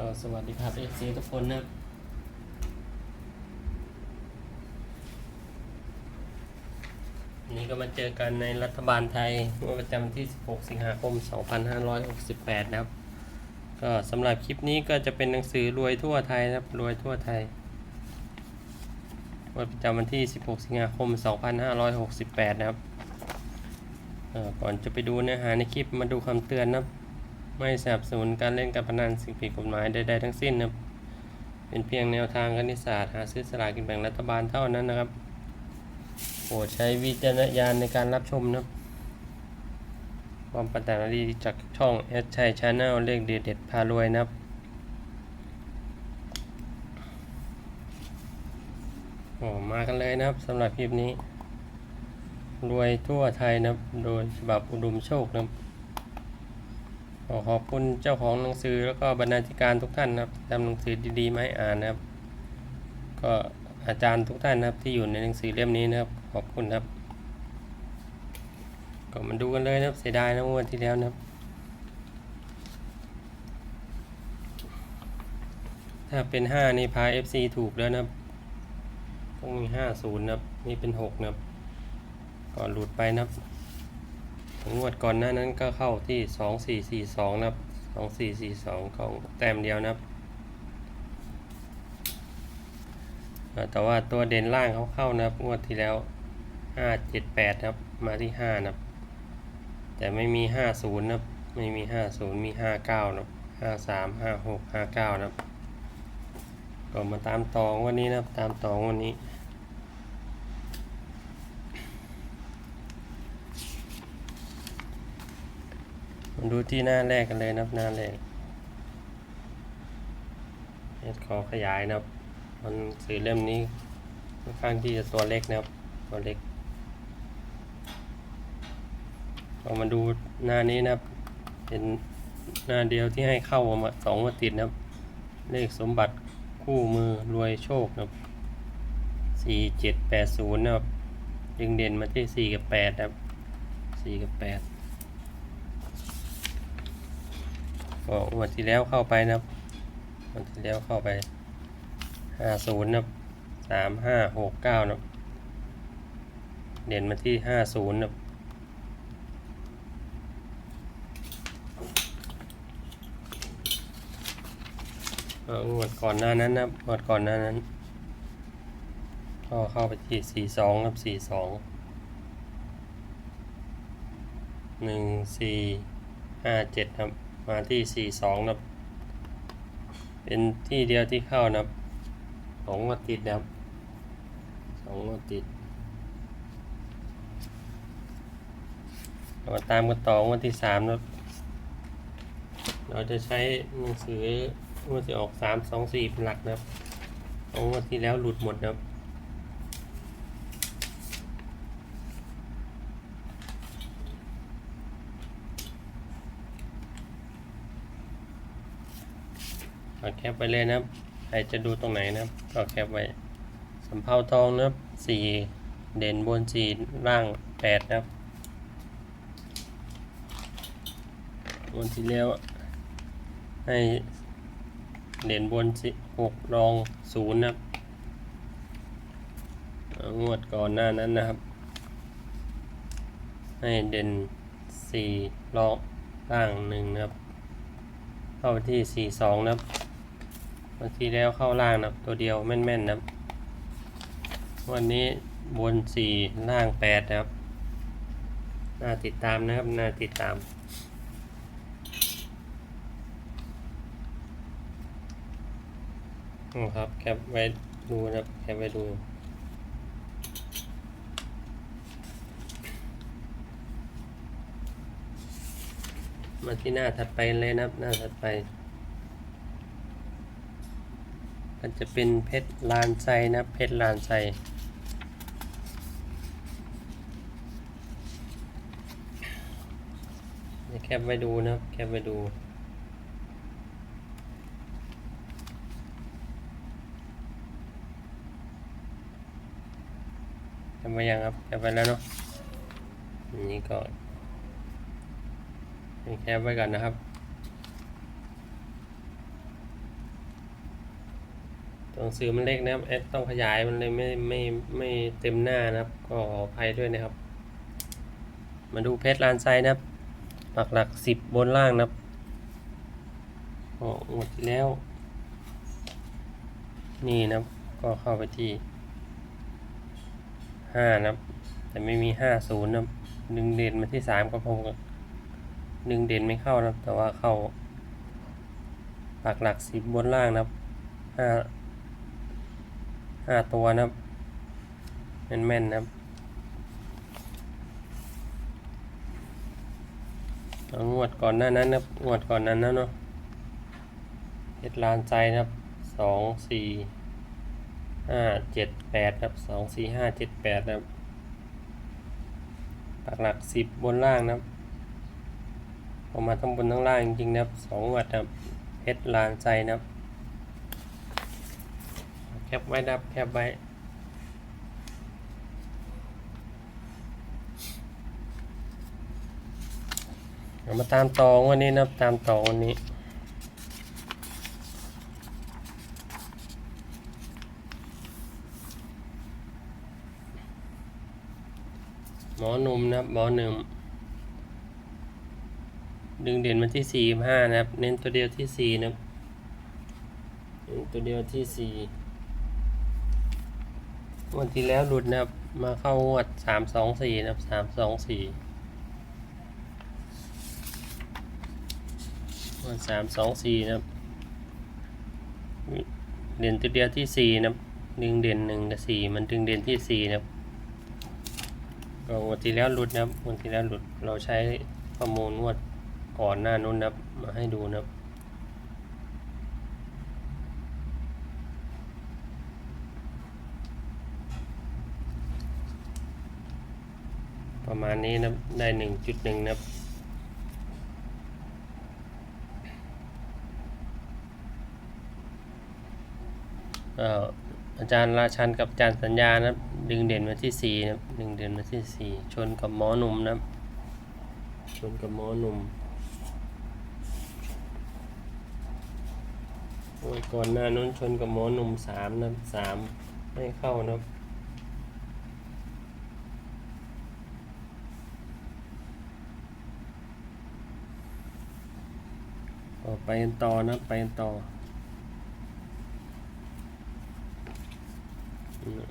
ก็สวัสดีครับเอฟซีทุกคนนะครับวันนี้ก็มาเจอกันในรัฐบาลไทยเมื่อประจำที่ 16 สิงหาคม 2568 นะครับ ก็สำหรับคลิปนี้ก็จะเป็นหนังสือรวยทั่วไทยนะครับ รวยทั่วไทยวันประจำวันที่ 16 สิงหาคม 2568 นะครับก่อนจะไปดูเนื้อหาในคลิปมาดูคำเตือนนะครับ ไม่สนับสนุนการเล่นการพนันสิ่งผิดกฎหมายใดๆทั้งสิ้นนะเป็นเพียงแนวทางคณิตศาสตร์หาซื้อสลากกินแบ่งรัฐบาลเท่านั้นนะครับโปรดใช้วิจารณญาณในการรับชมนะความปรารถนาดีจากช่องแอดชัยชาแนลเลขเด็ดเด็ดพารวยนะครับโอ้มากันเลยนะครับสำหรับคลิปนี้ รวยทั่วไทยนะครับ โดยฉบับอุดมโชคนะครับ ขอขอบคุณเจ้าของหนังสือแล้วก็บรรณาธิการทุกท่านนะครับนำหนังสือดีๆมาให้อ่านนะครับ ก็อาจารย์ทุกท่านนะครับที่อยู่ในหนังสือเล่มนี้นะครับ ขอบคุณครับ ก็มาดูกันเลยนะครับเสียดายนะเมื่อวันที่แล้วนะครับ ถ้าเป็นห้านี่พา FC ถูกแล้วนะครับต้องมีห้าศูนย์นะครับนี่เป็นหกนะครับก่อนหลุดไปนะครับ งวดก่อนหน้านั้นก็เข้าที่สองสี่สี่สองนะครับสองสี่สี่สองของแต้มเดียวนะครับแต่ว่าตัวเด่นล่างเขาเข้านะครับงวดที่แล้วห้าเจ็ดแปดครับมาที่ห้านะครับ แต่ไม่มีห้าศูนย์นะครับไม่มีห้าศูนย์มีห้าเก้านะครับห้าสามห้าหกห้าเก้านะครับก็มาตามต่อวันนี้นะครับตามต่อวันนี้ มาดูที่หน้าแรกกันเลยนะครับหน้าแรกเอ็ดขอขยายนะครับมันสื่อเล่มนี้ค่อนข้างที่จะตัวเล็กนะครับ ตัวเล็กเรามาดูหน้านี้นะครับ เป็นหน้าเดียวที่ให้เข้ามาสองมาติดนะครับ เลขสมบัติคู่มือรวยโชคนะครับสี่เจ็ดแปดศูนย์นะครับยึงเด่นมาที่สี่กับแปดนะครับสี่กับแปด ก็งวันที่แล้วเข้าไปนะครับงวันที่แล้วเข้าไปห้าศูนย์นะครับสามห้าหกเก้านะครับเด่นมาที่ห้าศูนย์นะครับงวดก่อนหน้านั้นนะครับงวดก่อนหน้านั้นก็เข้าไปที่สี่สองครับสี่สองหนึ่งสี่ห้าเจ็ดครับ มาที่สี่สองนะครับ เป็นที่เดียวที่เข้านะครับสองงวดติดนะครับสองงวดติดเรามาตามกันต่องวดที่สามนะครับ เราจะใช้หนังสืองวดที่ออกสามสองสี่เป็นหลักนะครับองงวดที่แล้วหลุดหมดนะครับ ปไว้เลยนะครับ ใครจะดูตรงไหนนะครับ ก็แคปไว้สำเภาทองนะครับสี่เด่นบนสี่ล่างแปดนะครับบนที่แล้วให้เด่นบนสิหกรองศูนย์นะครับงวดก่อนหน้านั้นนะครับ ให้เด่นสี่รองล่างหนึ่งนะครับ เข้าไปที่สี่สองนะครับ วันที่แล้วเข้าล่างนะครับตัวเดียวแม่นๆนะครับวันนี้บนสี่ล่างแปดนะครับ น่าติดตามนะครับ น่าติดตามอืมครับแคปไว้ดูนะครับแคปไว้ดูมาที่หน้าถัดไปเลยนะครับ หน้าถัดไปันจะเป็นเพชรลานไซนะเพชรลานไซแคปไว้ดูนะครับแคปไว้ดูแคปไว้ยังครับแคปไว้แล้วเนาะนนี้ก่อนแคปไว้ก่อนนะครับ ตัวหนังสือมันเล็กนะครับแอดต้องขยายมันเลยไม่ไม่ไม่เต็มหน้านะครับ ก็ขออภัยด้วยนะครับ มาดูเพชรลานไซนะครับ หลักหลักสิบบนล่างนะครับก็หมดแล้ว นี่นะครับ ก็เข้าไปที่ห้านะครับ แต่ไม่มีห้าศูนย์นะครับดึงเด่นมาที่สามก็คงดึงเด่นไม่เข้านะครับ แต่ว่าเข้าหลักหลักสิบบนล่างนะครับห้า ห้าตัวนะครับแม่นๆนะครับงวดก่อนหน้านั้นนะครับงวดก่อนนั้นนะเนาะเพชรลานใจนะครับสองสี่ห้าเจ็ดแปดครับสองสี่ห้าเจ็ดแปดนะครับหลักหลักสิบบนล่างนะครับออกมาทั้งบนทั้งล่างจริงๆนะครับสองงวดนะครับเพชรลานใจนะครับ แคปไว้นะครับแคปไว้เรามาตามต่อวันนี้นะครับตามต่อวันนี้หมอหนุ่มนะครับหมอหนึ่งดึงเด่นมาที่สี่ห้านะครับ เน้นตัวเดียวที่สี่นะครับเน้นตัวเดียวที่สี่ วันที่แล้วหลุดนะครับ มาเข้างวดสามสองสี่นะครับสามสองสี่วันสามสองสี่นะครับ เด่นตัวเดียวที่สี่นะครับดึงเด่นหนึ่งกับสี่มันดึงเด่นที่สี่นะครับก็วันที่แล้วหลุดนะครับวันที่แล้วหลุดเราใช้ข้อมูลงวดก่อนหน้านู้นนะครับ มาให้ดูนะครับ ประมาณนี้นะได้หนึ่งจุดหนึ่งนะเอ่ออาจารย์ราชันกับอาจารย์สัญญานะดึงเด่นมาที่สี่นะดึงเด่นมาที่สี่ชนกับหมอหนุ่มนะชนกับหมอหนุ่มโอ้ยก่อนหน้านู้นชนกับหมอหนุ่มสามนะสามไม่เข้านะครับ ก็ ไปกันต่อนะไปกันต่อ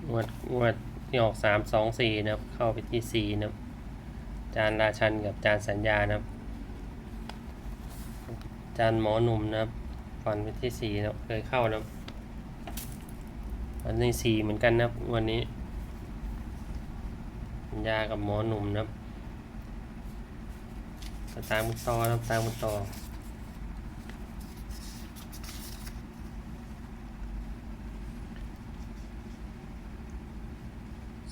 งวดงวดที่ออกสามสองสี่นะครับ เข้าไปที่สี่นะครับจานราชันกับจานสัญญานะครับ จานหมอหนุ่มนะครับฟันไปที่สี่นะครับเคยเข้านะครับอันนี้สี่เหมือนกันนะครับ วันนี้ สัญญากับหมอหนุ่มนะครับตามกันต่อนะครับตามกันต่อ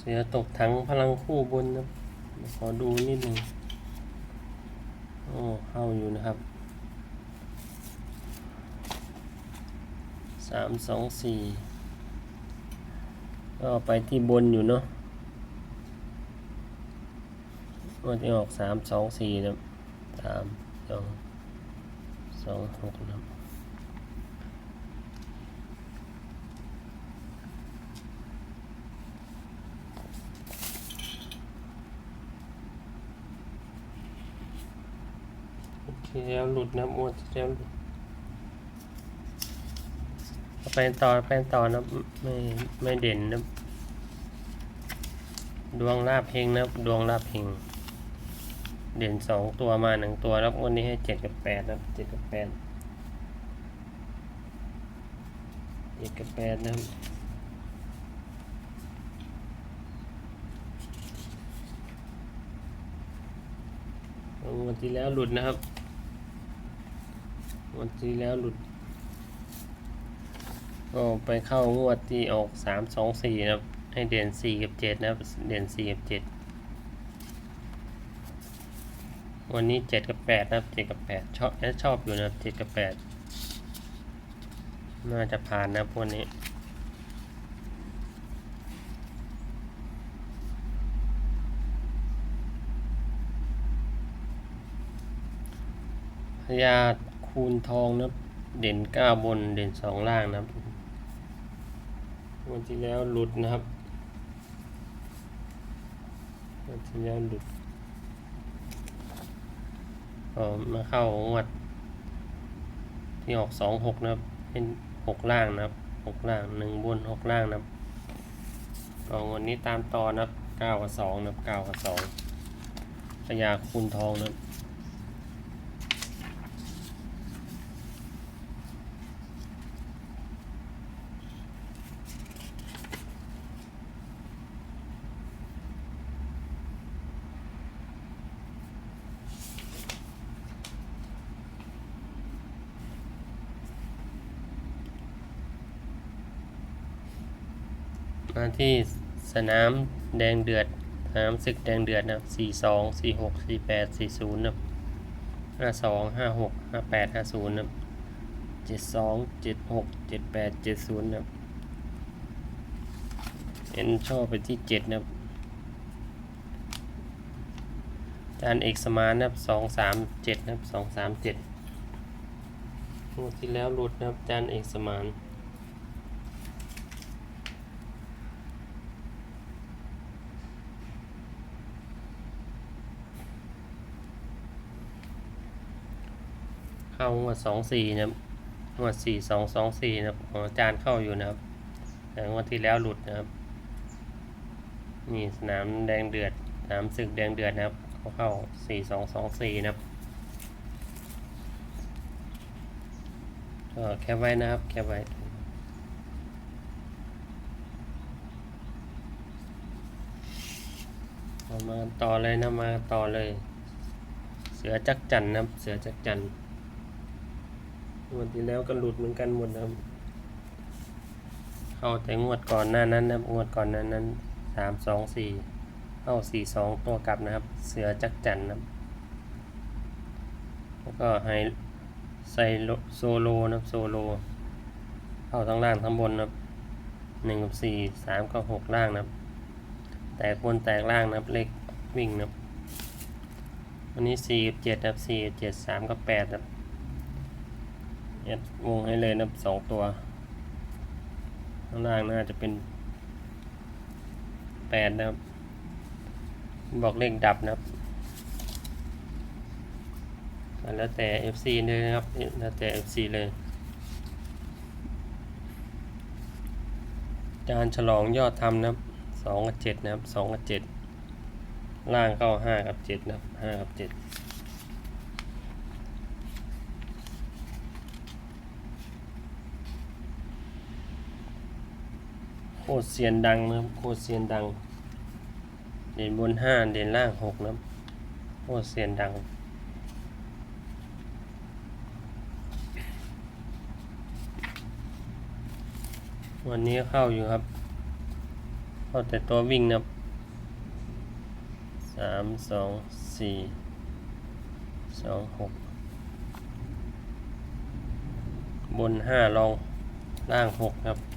เสือตกถังพลังคู่บนนะขอดูนิดหนึ่งโอ้เข้าอยู่นะครับสามสองสี่ก็ไปที่บนอยู่เนาะวันที่ออกสามสองสี่นะสามสองสองหกนะ ที่แล้วหลุดนะมวดที่แล้วหลุดไปต่อไปต่อนะไม่ไม่เด่นนะดวงลาบเฮงนะดวงลาบเฮงเด่นสองตัวมาหนึ่งตัวแล้ววันนี้ให้เจ็ดกับแปดนะเจ็ดกับแปดเจ็ดกับแปดนะวันที่แล้วหลุดนะครับ วันที่แล้วหลุด ก็ไปเข้างวดที่ออกสามสองสี่นะครับ ให้เด่นสี่กับเจ็ดนะครับ เด่นสี่กับเจ็ดวันนี้เจ็ดกับแปดนะครับเจ็ดกับแปดชอบแอชอบอยู่นะครับเจ็ดกับแปดน่าจะผ่านนะครับวันนี้พญา คูณทองนะเด่นเก้าบนเด่นสองล่างนะครับวันที่แล้วหลุดนะครับวันที่แล้วหลุดอ๋อมาเข้างวด ที่ออกสองหกนะครับ เป็นหกล่างนะครับหกล่างหนึ่งบนหกล่างนะครับก็งวันนี้ตามต่อนะครับเก้ากับสองนะครับเก้ากับสองพญาคูณทองนะครับ ที่สนามแดงเดือดสนามศึกแดงเดือดนะครับสี่สองสี่หกสี่แปดสี่ศูนย์นะห้าสองห้าหกห้าแปดห้าศูนย์นะเจ็ดสองเจ็ดหกเจ็ดแปดเจ็ดศูนย์นะเอ็นชอบไปที่เจ็ดนะจานเอกสมานนะครับสองสามเจ็ดนะครับสองสามเจ็ดงวดที่แล้วหลุดนะครับจานเอกสมาน เข้างวดสองสี่นะครับงวดสี่สองสองสี่นะของอาจารย์เข้าอยู่นะครับ แต่งวดที่แล้วหลุดนะครับ นี่สนามแดงเดือดสนามศึกแดงเดือดนะครับ เขาเข้าสี่สองสองสี่นะครับก็แคปไว้นะครับ แคปไว้มาต่อเลยนะมาต่อเลย เสือจักจันนะครับเสือจักจัน งวดที่แล้วก็หลุดเหมือนกันหมดนะครับ เข้าแต่งวดก่อนหน้านั้นนะงวดก่อนหน้านั้นสามสองสี่เข้าสี่สองตัวกลับนะครับ เสือจักจันนะแล้วก็ให้ใส่โซโลนะโซโล เข้าทั้งล่างทั้งบนนะหนึ่งกับสี่สามกับหกล่างนะแตกบนแตกล่างนะเลขวิ่งนะวันนี้สี่กับเจ็ดนะสี่กับเจ็ดสามกับแปดนะ เอ็ดวงให้เลยนะสองตัว ข้างล่างน่าจะเป็นแปดนะครับ บอกเลขดับนะครับแล้วแต่ FC เลยนะครับแล้วแต่ FC เลยจานฉลองยอดทำนะครับสองกับเจ็ดนะครับสองกับเจ็ดล่างเข้าห้ากับเจ็ดนะครับห้ากับเจ็ด โคตรเซียนดังนะครับโคตรเซียนดัง เด่นบนห้าเด่นล่างหกนะครับโคตรเซียนดังวันนี้เข้าอยู่ครับเข้าแต่ตัววิ่งนะสามสองสี่สองหกบนห้าลองล่างหกครับ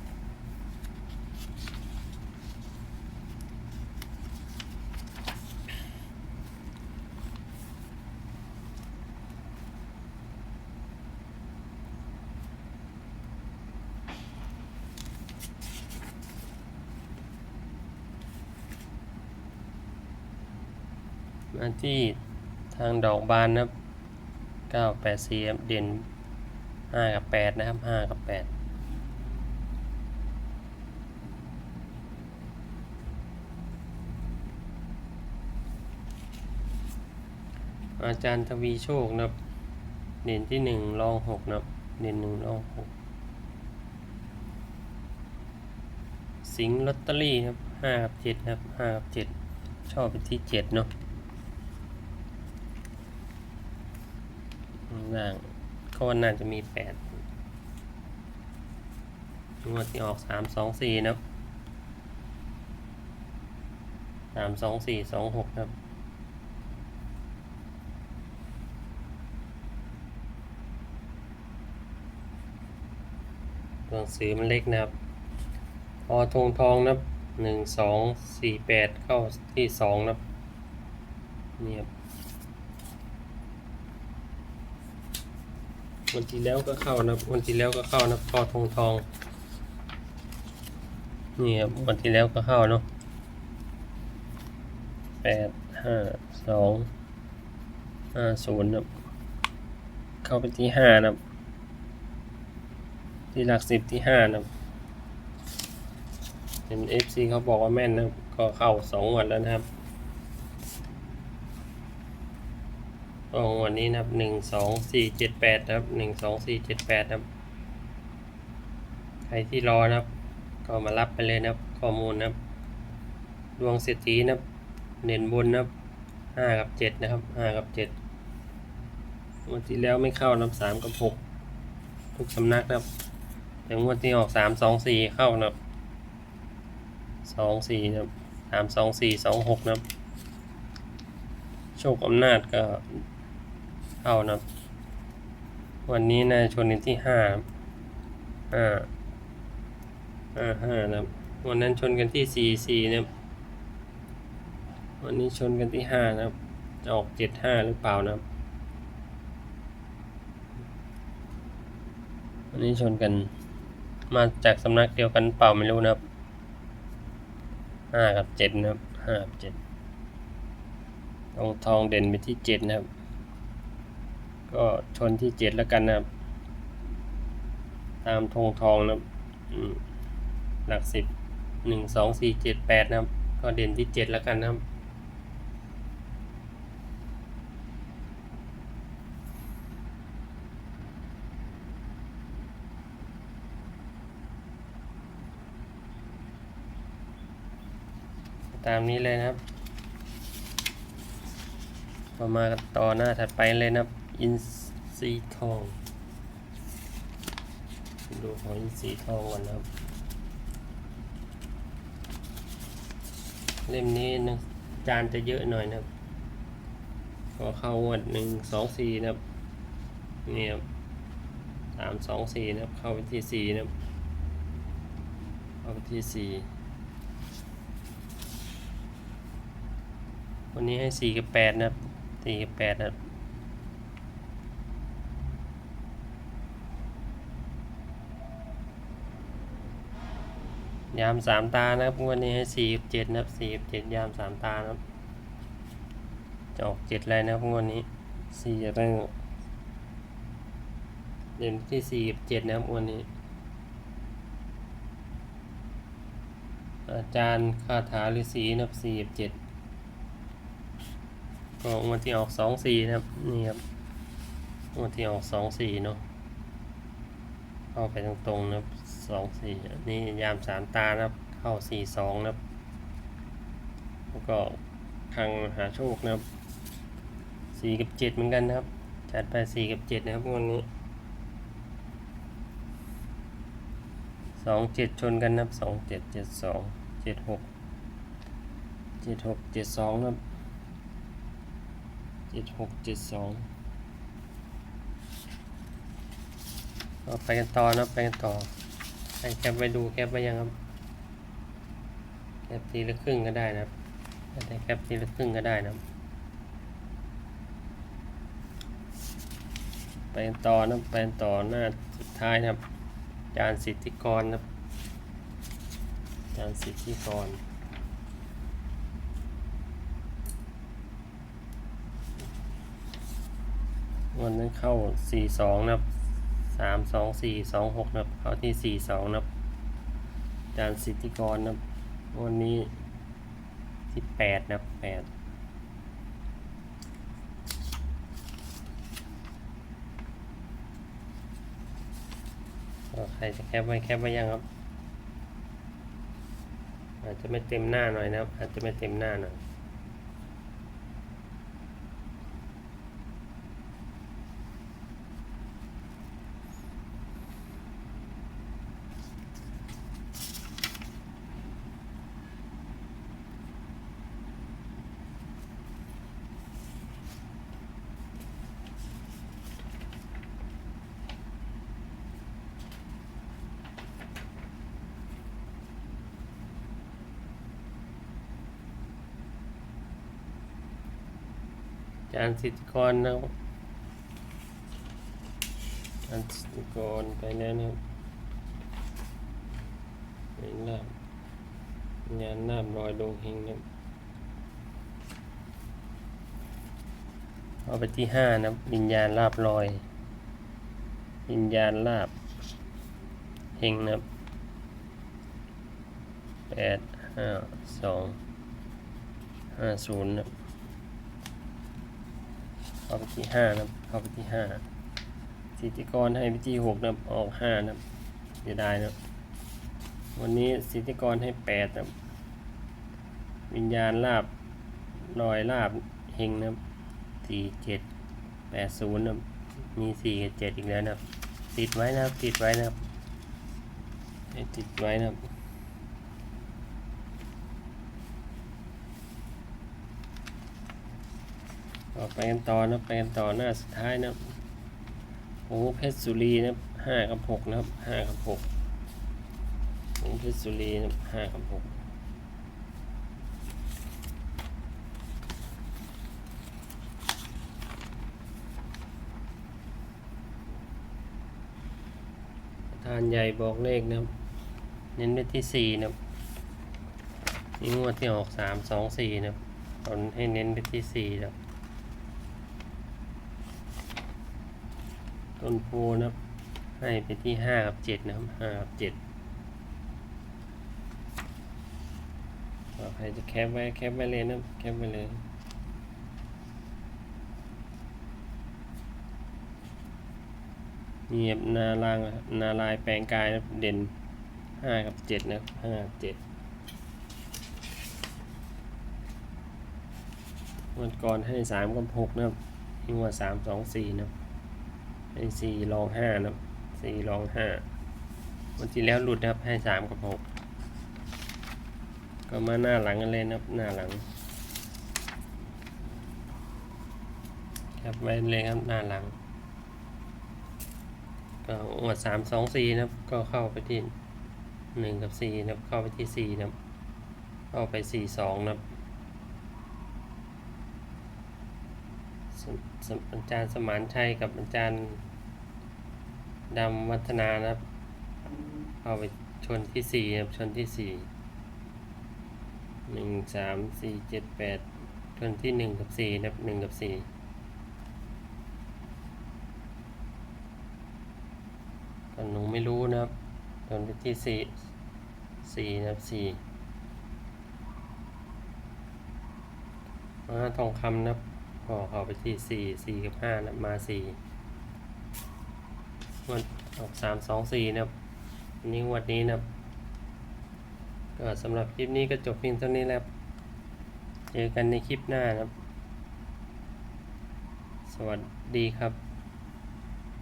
มาที่ทางดอกบานนะครับเก้าแปดสี่เด่นห้ากับแปดนะครับห้ากับแปดอาจารย์ทวีโชคนะครับเด่นที่หนึ่งรองหกนะครับเด่นหนึ่งรองหกสิงห์ลอตเตอรี่ครับห้ากับเจ็ดครับห้ากับเจ็ดชอบไปที่เจ็ดเนาะ ล่างก็ว่าน่าจะมีแปดงวดที่ออกสามสองสี่นะสามสองสี่สองหกครับตัวหนังสือมันเล็กนะครับพอทงทองนะหนึ่งสองสี่แปดเข้าที่สองนะครับนี่ครับ วันที่แล้วก็เข้านะวันที่แล้วก็เข้านะพอทองทองนี่ครับวันที่แล้วก็เข้าเนาะแปดห้าสองห้าศูนย์ครับเข้าไปที่ห้านะครับที่หลักสิบที่ห้านะครับเห็นเอฟซีเขาบอกว่าแม่นนะครับก็เข้าสองวันแล้วนะครับ ก็งวันนี้นะครับหนึ่งสองสี่เจ็ดแปดนะครับหนึ่งสองสี่เจ็ดแปดนะครับ ใครที่รอนะครับ ก็มารับไปเลยนะครับ ข้อมูลนะครับดวงเศรษฐีนะครับ เน้นบนนะครับห้ากับเจ็ดนะครับห้ากับเจ็ดงวันที่แล้วไม่เข้านะครับสามกับหกทุกสำนักนะครับแต่งวดที่ออกสามสองสี่เข้านะครับสองสี่นะครับสามสองสี่สองหกนะครับ โชคอำนาจก็ เข้านะวันนี้นายชนกันที่ห้าห้าห้าห้านะวันนั้นชนกันที่สี่สี่นะวันนี้ชนกันที่ห้านะจะออกเจ็ดห้าหรือเปล่านะครับวันนี้ชนกันมาจากสำนักเดียวกันเปล่าไม่รู้นะครับห้ากับเจ็ดนะครับห้ากับเจ็ดทองทองเด่นไปที่เจ็ดนะครับ ก็ชนที่เจ็ดแล้วกันนะครับ ตามทองทองนะครับหลักสิบหนึ่งสองสี่เจ็ดแปดนะครับ ก็เด่นที่เจ็ดแล้วกันนะครับตามนี้เลยนะครับเรามาต่อหน้าถัดไปเลยนะครับ อินซีทอง ดูของอินซีทองก่อนนะครับ เล่มนี้นะจานจะเยอะหน่อยนะครับก็เข้างวดหนึ่งสองสี่นะครับนี่ครับสามสองสี่นะครับ เข้าไปที่สี่นะครับ เข้าไปที่สี่วันนี้ให้สี่กับแปดนะครับสี่กับแปดนะครับ ยามสามตานะครับงวันนี้ให้สี่เจ็ดนะครับสี่เจ็ดยามสามตานะครับจะออกเจ็ดอะไรนะครับงวันนี้สี่จะต้องเด่นที่สี่เจ็ดนะครับงวันนี้ อาจารย์คาถาฤาษีนะครับสี่เจ็ดก็งวันที่ออกสองสี่นะครับนี่ครับงวันที่ออกสองสี่เนาะเข้าไปตรงๆนะครับ สองสี่นี่ยามสามตานะครับ เข้าสี่สองนะครับ แล้วก็ทางหาโชคนะครับสี่กับเจ็ดเหมือนกันนะครับ จัดไปสี่กับเจ็ดนะครับงวันนี้สองเจ็ดชนกันนะครับสองเจ็ดเจ็ดสองเจ็ดหกเจ็ดหกเจ็ดสองนะครับเจ็ดหกเจ็ดสองก็ไปกันต่อนะไปกันต่อ ใครแคปไปดูแคปไปยังครับ แคปทีละครึ่งก็ได้นะครับแต่แคปทีละครึ่งก็ได้นะครับ ไปกันต่อนะไปกันต่อหน้าสุดท้ายนะครับอาจารย์สิทธิกรนะครับอาจารย์สิทธิกรวันนั้นเข้าสี่สองนะครับสามสองสี่สองหกนะครับ เข้าที่สี่สองนะอาจารย์สิทธิกรนะวันนี้ที่แปดนะแปดใครจะแคปไว้แคปไว้ยังครับ อาจจะไม่เต็มหน้าหน่อยนะครับ อาจจะไม่เต็มหน้าหน่อย จารย์สิทธิกรนะครับอาจารย์สิทธิกรไปแล้วนะครับเห็นแล้ววิญญาณลาบลอยดวงเฮงนะครับเอาไปที่ห้านะวิญญาณลาบลอย วิญญาณลาบเฮงนะแปดห้าสองห้าศูนย์นะครับ เอาไปที่ห้านะครับเอาไปที่ห้าสิทธิกรให้ไปที่หกนะออกห้านะเสียดายนะวันนี้สิทธิกรให้แปดนะวิญญาณลาบลอยลาบเฮงนะสี่เจ็ดแปดศูนย์นะมีสี่กับเจ็ดอีกแล้วนะติดไว้นะติดไว้นะติดไว้นะ ครับต่อไปกันต่อนะไปกันต่อหน้าสุดท้ายนะโอ้เพชรสุรีนะห้ากับหกนะครับห้ากับหกของเพชรสุรีนะห้ากับหกประธานใหญ่บอกเลขนะเน้นไปที่สี่นะนี่งวดที่ออกสามสองสี่นะครับตอนให้เน้นไปที่สี่นะครับ ต้นโพนะครับ ให้ไปที่ห้ากับเจ็ดนะครับห้ากับเจ็ดใครจะแคปไว้แคปไว้เลยนะแคปไว้เลยนี่ครับนาลางนะครับนาลายแปลงกายนะครับเด่นห้ากับเจ็ดนะครับห้ากับเจ็ดวันก่อนให้สามกับหกนะครับนี่ว่าสามสองสี่นะ ครับให้สี่รองห้านะสี่รองห้าวันที่แล้วหลุดนะครับให้สามกับหกก็มาหน้าหลังกันเลยนะครับหน้าหลังครับไว้เลยครับหน้าหลังก็อวดสามสองสี่นะครับ ก็เข้าไปที่หนึ่งกับสี่นะครับ เข้าไปที่สี่นะครับ เข้าไปสี่สองนะครับอาจารย์สมานชัยกับอาจารย์ ดำวัฒนานะครับเข้าไปชนที่สี่นะครับชนที่สี่หนึ่งสามสี่เจ็ดแปดทวนที่หนึ่งกับสี่นะครับหนึ่งกับสี่ก่อนหนูไม่รู้นะครับทวนไปที่สี่สี่นะครับสี่มาทองคำนะครับพอเขาไปที่สี่สี่กับห้านะมาสี่ วันออกสามสองสี่นะครับนี้วันนี้นะครับ ก็สำหรับคลิปนี้ก็จบเพียงเท่านี้แล้ว เจอกันในคลิปหน้านะครับ สวัสดีครับ